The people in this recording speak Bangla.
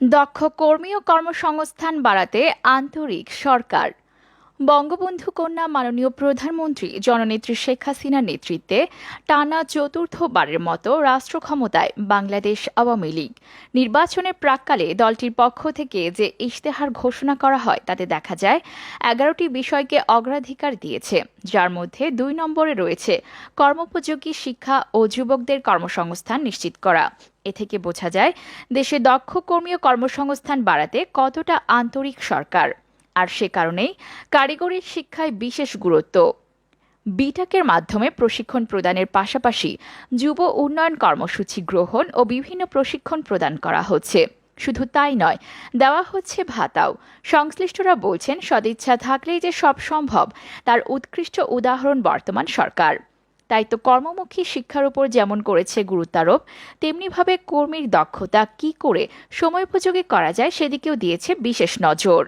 দক্ষ কর্মী ও কর্মসংস্থান বাড়াতে আন্তরিক সরকার। বঙ্গবন্ধু কন্যা মাননীয় প্রধানমন্ত্রী জননেত্রী শেখ হাসিনার নেতৃত্বে টানা চতুর্থবারের মতো রাষ্ট্র ক্ষমতায় বাংলাদেশ আওয়ামী লীগ। নির্বাচনের প্রাককালে দলটির পক্ষ থেকে যে ইশতেহার ঘোষণা করা হয়, তাতে দেখা যায় এগারোটি বিষয়কে অগ্রাধিকার দিয়েছে। যার মধ্যে দুই নম্বরে রয়েছে কর্মোপযোগী শিক্ষা ও যুবকদের কর্মসংস্থান নিশ্চিত করা। এ থেকে বোঝা যায়, দেশে দক্ষ কর্মী ও কর্মসংস্থান বাড়াতে কতটা আন্তরিক সরকার। আর সে কারণেই কারিগরি শিক্ষায় বিশেষ গুরুত্ব। বিটাকের মাধ্যমে প্রশিক্ষণ প্রদানের পাশাপাশি যুব উন্নয়ন কর্মসূচি গ্রহণ ও বিভিন্ন প্রশিক্ষণ প্রদান করা হচ্ছে। শুধু তাই নয়, দেওয়া হচ্ছে ভাতাও। সংশ্লিষ্টরা বলছেন, সদিচ্ছা থাকলেই যে সব সম্ভব, তার উৎকৃষ্ট উদাহরণ বর্তমান সরকার। তাই তো কর্মমুখী শিক্ষার উপর যেমন করেছে গুরুত্বারোপ, তেমনিভাবে কর্মীর দক্ষতা কি করে সময়োপযোগী করা যায় সেদিকেও দিয়েছে বিশেষ নজর।